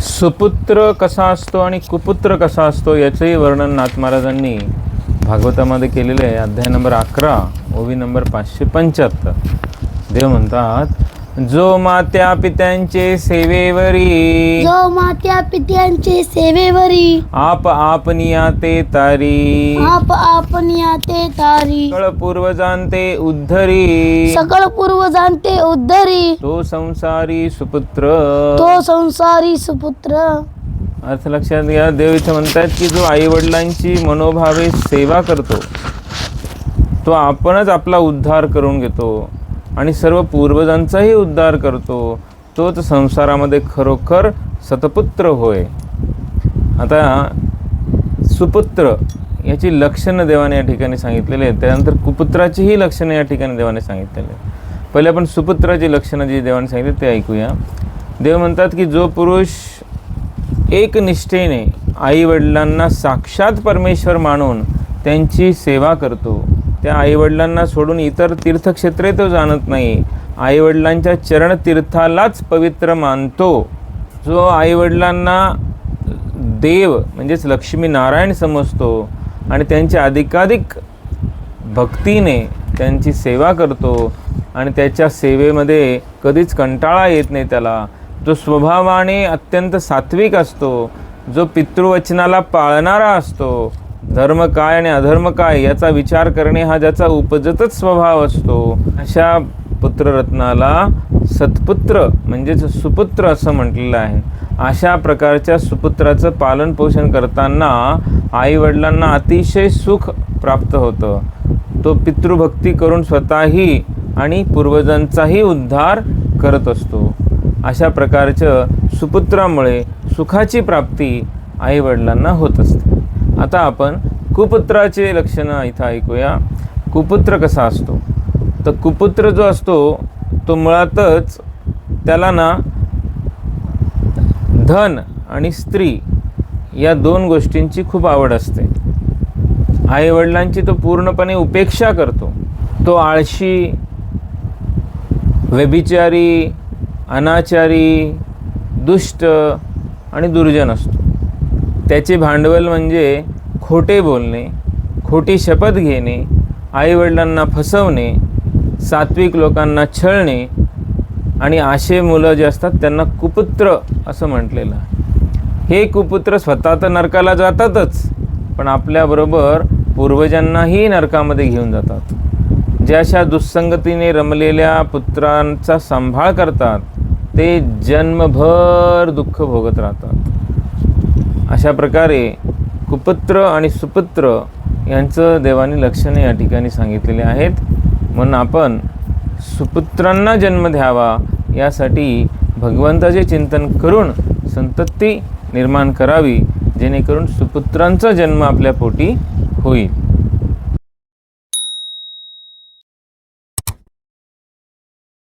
सुपुत्र कसा असतो आणि कुपुत्र कसा असतो याचंही वर्णन नाथ महाराजांनी भागवतामध्ये केलेले आहे. अध्याय नंबर अकरा ओवी नंबर पाचशे पंच्याहत्तर. देव म्हणतात जो मात्या पित्यांचे सेवेवरी जो मात्या पित्यांचे सेवेवरी आप आपनिया ते तारी. आप आपण या ते तारी. सकळ पूर्वजांते उद्धरी. सकळ पूर्व जाणते उद्धरी. तो संसारी सुपुत्र. तो संसारी सुपुत्र. अर्थ लक्षात घ्या देव इथं म्हणतात की जो आई वडिलांची मनोभावे सेवा करतो तो आपणच आपला उद्धार करून घेतो. आणि सर्व पूर्वजांचाही उद्धार करतो. तोच संसारामध्ये खरोखर सतपुत्र होय. आता सुपुत्र याची लक्षणं देवाने या ठिकाणी सांगितलेली आहेत. त्यानंतर कुपुत्राचीही लक्षणं या ठिकाणी देवाने सांगितलेली आहेत. पहिले आपण सुपुत्राची लक्षणं जी देवाने सांगितली ते ऐकूया. देव म्हणतात की जो पुरुष एकनिष्ठेने आईवडिलांना साक्षात परमेश्वर मानून त्यांची सेवा करतो. त्या आईवडिलांना सोडून इतर तीर्थक्षेत्रे तो जाणत नाही. आईवडिलांच्या चरणतीर्थालाच पवित्र मानतो. जो आईवडिलांना देव म्हणजेच लक्ष्मीनारायण समजतो आणि त्यांच्या अधिकाधिक भक्तीने त्यांची सेवा करतो आणि त्याच्या सेवेमध्ये कधीच कंटाळा येत नाही त्याला. जो स्वभावाने अत्यंत सात्विक असतो जो पितृवचनाला पाळणारा असतो धर्म काय आणि अधर्म काय याचा विचार करणे हा ज्याचा उपजतच स्वभाव असतो. अशा पुत्ररत्नाला सत्पुत्र म्हणजेच सुपुत्र असं म्हटलेलं आहे. अशा प्रकारच्या सुपुत्राचं पालन पोषण करताना आईवडिलांना अतिशय सुख प्राप्त होतं. तो पितृभक्ती करून स्वतःही आणि पूर्वजांचाही उद्धार करत असतो. अशा प्रकारचं सुपुत्रामुळे सुखाची प्राप्ती आईवडिलांना होत असते. आता आपण कुपुत्राचे लक्षणं इथं ऐकूया. कुपुत्र कसा असतो? तर कुपुत्र जो असतो तो मुळातच त्याला ना धन आणि स्त्री या दोन गोष्टींची खूप आवड असते. आईवडिलांची तो पूर्णपणे उपेक्षा करतो. तो आळशी व्यभिचारी अनाचारी दुष्ट आणि दुर्जन असतो. त्याचे भांडवल म्हणजे खोटे बोलणे खोटी शपथ घेणे आईवडिलांना फसवणे सात्विक लोकांना छळणे आणि असे मुलं जे असतात त्यांना कुपुत्र असं म्हटलेलं आहे. हे कुपुत्र स्वतः तर नरकाला जातातच पण आपल्याबरोबर पूर्वजांनाही नरकामध्ये घेऊन जातात. ज्या अशा दुस्संगतीने रमलेल्या पुत्रांचा सांभाळ करतात ते जन्मभर दुःख भोगत राहतात. अशा प्रकारे कुपुत्र आणि सुपुत्र यांचं देवाने लक्षणे या ठिकाणी सांगितलेले आहेत. म्हणून आपण सुपुत्रांना जन्म द्यावा यासाठी भगवंताचे चिंतन करून संतती निर्माण करावी जेणेकरून सुपुत्रांचा जन्म आपल्या पोटी होईल.